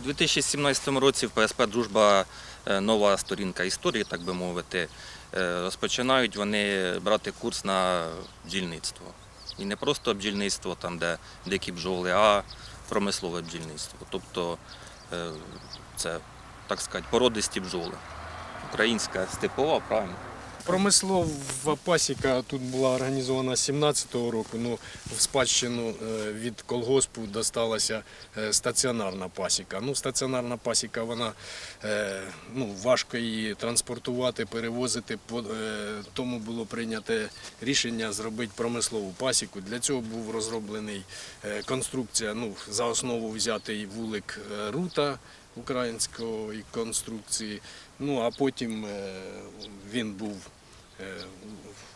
У 2017 році в ПСП Дружба е, нова сторінка історії, так би мовити. Е, Розпочинають вони брати курс на бджільництво. І не просто бджільництво, там, де дикі бджоли, а промислове бджільництво. Тобто е, це, так сказати, породисті бджоли. Українська степова, правильно? Промислова пасіка тут була організована з 17-го року. Ну, в спадщину е, від колгоспу досталася е, стаціонарна пасіка. Ну, стаціонарна пасіка, вона е, ну, важко її транспортувати, перевозити. Тому було прийнято рішення зробити промислову пасіку. Для цього був розроблений конструкція. Ну, за основу взятий вулик рута української конструкції. Ну а потім е, він був е,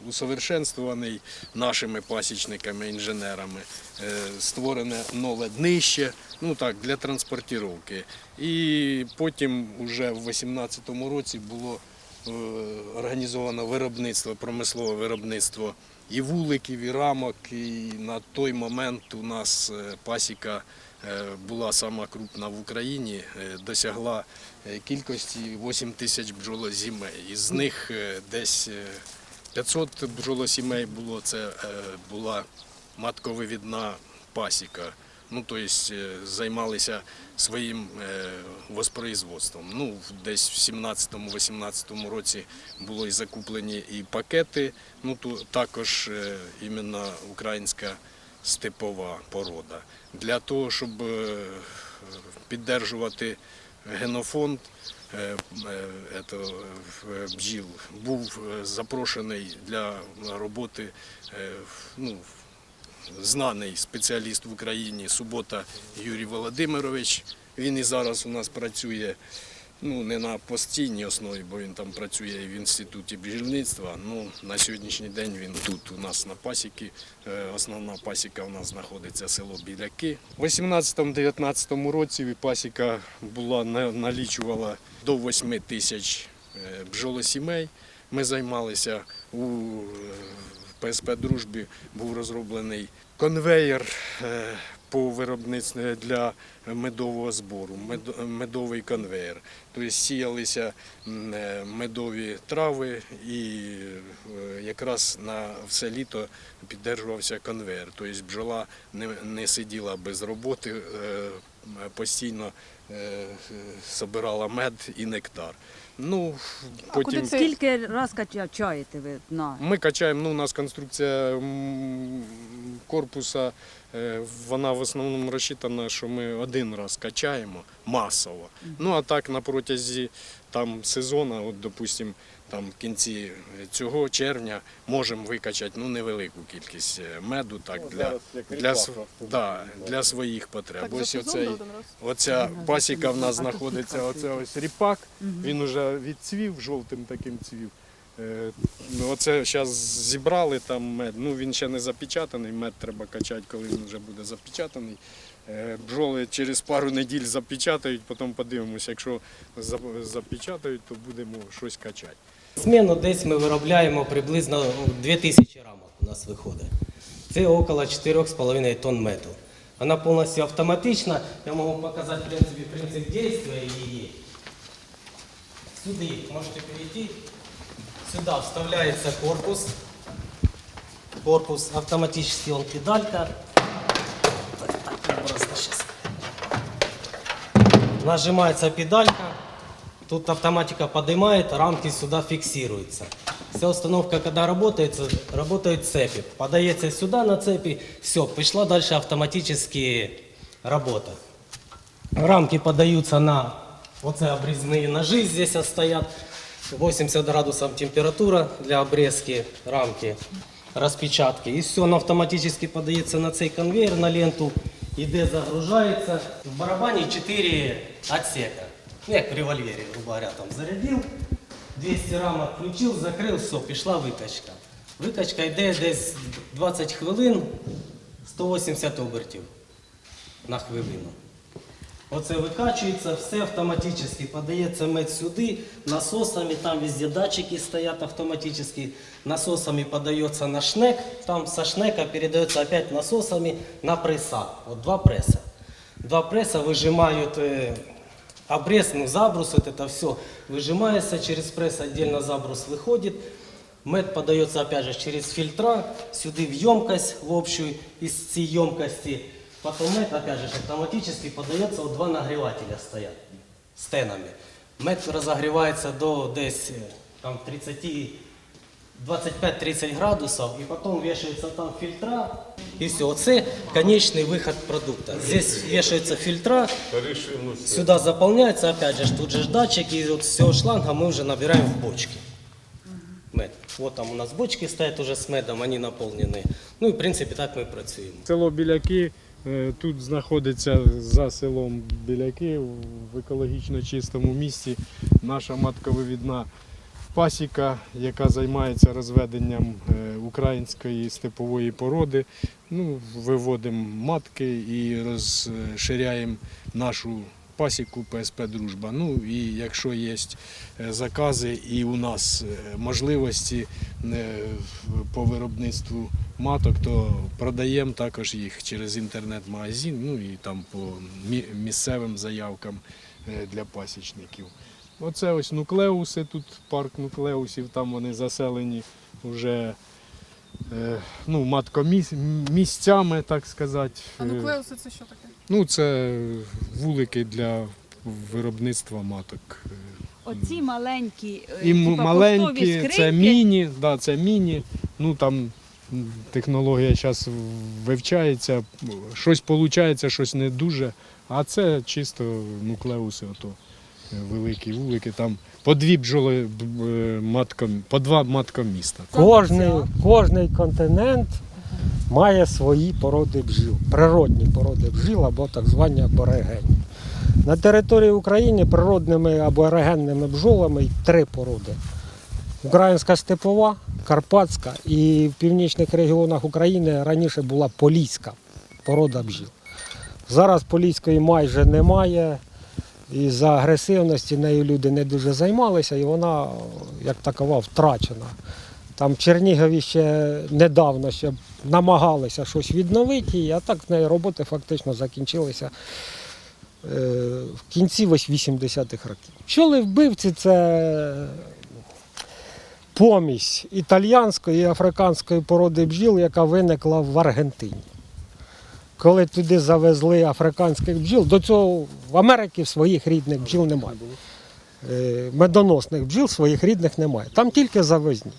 усовершенствований нашими пасічниками, інженерами, Е, створене нове днище, ну так, для транспортировки. І потім, уже в 18-му році, було організовано виробництво, промислове виробництво і вуликів, і рамок. І на той момент у нас пасіка була сама крупна в Україні, е, досягла е, кількості 8 тисяч бджолосімей. Із них е, десь е, 500 бджолосімей було, це е, була матковивідна пасіка. Ну, тобто е, займалися своїм е, воспроизводством. Ну, десь в 17-18 році було і закуплені і пакети, ну, то також е, іменно українська степова порода. Для того, щоб е, піддержувати генофонд е, е, бджіл, був запрошений для роботи ну, знаний спеціаліст в Україні Субота Юрій Володимирович. Він і зараз у нас працює ну, не на постійній основі, бо він там працює в інституті бджільництва. Ну, на сьогоднішній день він тут у нас на пасіки. Е, Основна пасіка у нас знаходиться село Біляки. У 18-19 році пасіка була на- налічувала до 8 тисяч е, бджолосімей. Ми займалися у е, ПСП Дружбі був розроблений конвеєр е, по виробництву для медового збору, мед- медовий конвеєр. Тобто сіялися е, медові трави і е, якраз на все літо піддержувався конвеєр. Тобто бджола не, сиділа без роботи, е, постійно собирала мед і нектар. Ну, потім... Скільки раз качаєте ви на? Ми качаємо, ну, у нас конструкція корпуса, е, вона в основному розчитана, що ми один раз качаємо масово. Ну а так на протязі там, сезону, от, допустимо, там, в кінці цього червня можемо викачати ну, невелику кількість е, меду так, для, для, да, для своїх потреб. Ось оцей, оця пасіка в нас знаходиться, оце ось ріпак, він уже відцвів, жовтим таким цвів. Е, Ну, оце зараз зібрали там мед. Ну він ще не запечатаний, мед треба качати, коли він вже буде запечатаний. Е, Бджоли через пару неділь запечатають, потім подивимося, якщо запечатають, то будемо щось качати. Зміну десь ми виробляємо приблизно 2000 рамок у нас виходить. Це около 4,5 тонн меду. Вона повністю автоматична. Я можу показати в принцип дії її. Сюди можете перейти. Сюди вставляється корпус. Корпус автоматически он педалька. Нажимается педалька. Тут автоматика поднимает, рамки сюда фиксируются. Вся установка, когда работает, работают цепи. Подается сюда на цепи, все, пошла дальше автоматически работа. Рамки подаются на вот эти обрезные ножи здесь стоят. 80 градусов температура для обрезки рамки, распечатки. И все, он автоматически подается на цей конвейер, на ленту. Іде загружається. В барабані 4 отсека. Ну, як в револьвері, грубо говоря, там зарядив, 200 рамок включив, закрив, все, пішла викачка. Викачка йде десь 20 хвилин, 180 обертів на хвилину. Оце викачується, все автоматично подається мед сюди, насосами, там везде датчики стоять автоматически, насосами подается на шнек, там со шнека передается опять насосами на пресса. Вот два пресса. Два пресса выжимают э, Обрез, ну, забрус, вот это все выжимается через пресс, отдельно забрус выходит. Мед подается опять же через фильтра, сюда в емкость в общую, из всей емкости. Потом мед опять же автоматически подается, вот два нагревателя стоят стенами. Мед разогревается до десь е, там 30 25-30 градусов, и потом вешаются там фильтра, и все. Оце конечный выход продукта. Здесь вешаются фильтра, сюда заполняется, опять же, тут же ж датчик, и вот с всего шланга мы уже набираем в бочки. Мед. Вот там у нас бочки стоят уже с медом, они наполнены. Ну и в принципе так ми працюємо. Село Біляки е, тут знаходиться за селом Біляки в екологічно чистому місці. Наша матковивідна пасіка, яка займається розведенням е, української степової породи. Ну, виводимо матки і розширяємо нашу пасіку ПСП Дружба. Ну і якщо є е, закази і у нас е, можливості е, по виробництву маток, то продаємо також їх через інтернет-магазин, ну і там по місцевим заявкам для пасічників. Оце ось нуклеуси, тут парк нуклеусів, там вони заселені вже ну, маткомісцями, так сказати. А нуклеуси це що таке? Ну, це вулики для виробництва маток. Оці маленькі, е, І типа маленькі, це міні, да, це міні. Ну там технологія зараз вивчається, щось виходить, щось не дуже. А це чисто нуклеуси, ото е, великі вулики, там по дві бджоли е, матком, по два маткоміста. Кожний, кожний континент має свої породи бджіл, природні породи бджіл або так звані аборигені. На території України природними або ерогенними бджолами три породи. Українська степова, Карпатська і в північних регіонах України раніше була поліська порода бджіл. Зараз поліської майже немає. І за агресивності нею люди не дуже займалися, і вона як такова втрачена. Там в Чернігові ще недавно ще намагалися щось відновити, а так роботи фактично закінчилися е, в кінці 80-х років. Пчоли вбивці це помість італіянської і африканської породи бджіл, яка виникла в Аргентині. Коли туди завезли африканських бджіл, до цього в Америці своїх рідних бджіл немає. Е, Медоносних бджіл своїх рідних немає. Там тільки завезні.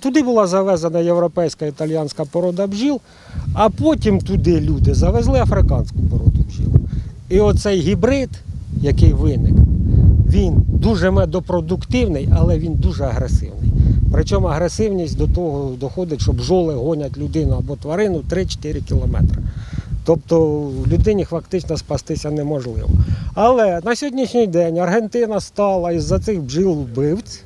Туди була завезена європейська італіянська порода бджіл, а потім туди люди завезли африканську породу бджіл. І оцей гібрид, який виник, він дуже медопродуктивний, але він дуже агресивний. Причому агресивність до того доходить, що бджоли гонять людину або тварину 3-4 кілометри. Тобто людині фактично спастися неможливо. Але на сьогоднішній день Аргентина стала із-за цих бджіл вбивць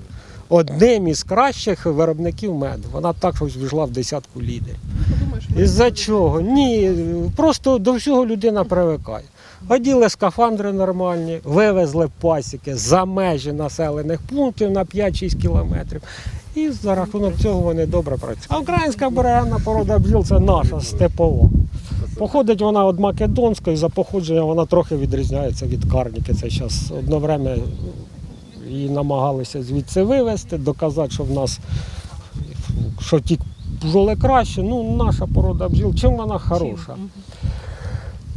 одним із кращих виробників меду. Вона також війшла в десятку лідерів. Із-за чого? Ні, просто до всього людина привикає. Оділи скафандри нормальні, вивезли пасіки за межі населених пунктів на 5-6 кілометрів. І за рахунок цього вони добре працюють. А українська берегана порода бджіл це наша степова. Походить вона від Македонської, за походженням вона трохи відрізняється від карніки. Це зараз одно время її намагалися звідси вивезти, доказати, що в нас що ті бджоли краще. Ну, наша порода бджіл, чим вона хороша?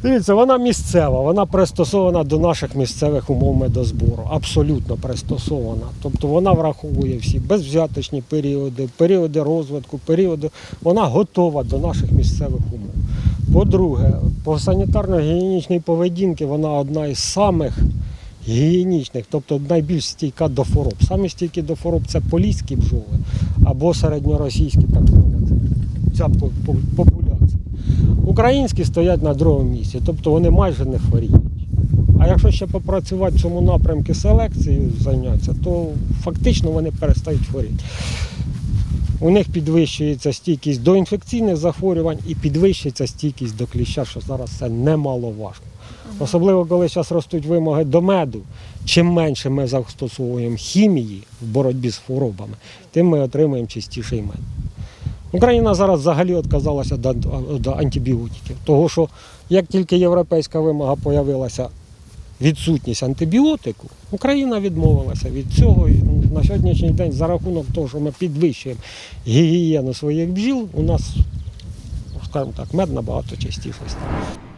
Дивіться, вона місцева, вона пристосована до наших місцевих умов медозбору. Абсолютно пристосована. Тобто вона враховує всі безвзяточні періоди, періоди розвитку, періоди. Вона готова до наших місцевих умов. По-друге, по санітарно-гігієнічній поведінці вона одна із самих гігієнічних, тобто найбільш стійка до хвороб. Самі стійкі до хвороб це поліські бджоли або середньоросійські, так звані, ця по- по- популяція. Українські стоять на другому місці, тобто вони майже не хворіють. А якщо ще попрацювати в цьому напрямку селекцією зайнятися, то фактично вони перестають хворіти. У них підвищується стійкість до інфекційних захворювань і підвищується стійкість до кліща, що зараз це немаловажно. Особливо, коли зараз ростуть вимоги до меду. Чим менше ми застосовуємо хімії в боротьбі з хворобами, тим ми отримуємо чистіший мед. Україна зараз взагалі відказалася до, антибіотиків, того що як тільки європейська вимога з'явилася відсутність антибіотику, Україна відмовилася від цього. На сьогоднішній день за рахунок того, що ми підвищуємо гігієну своїх бджіл, у нас, скажімо так, мед набагато частіше стає.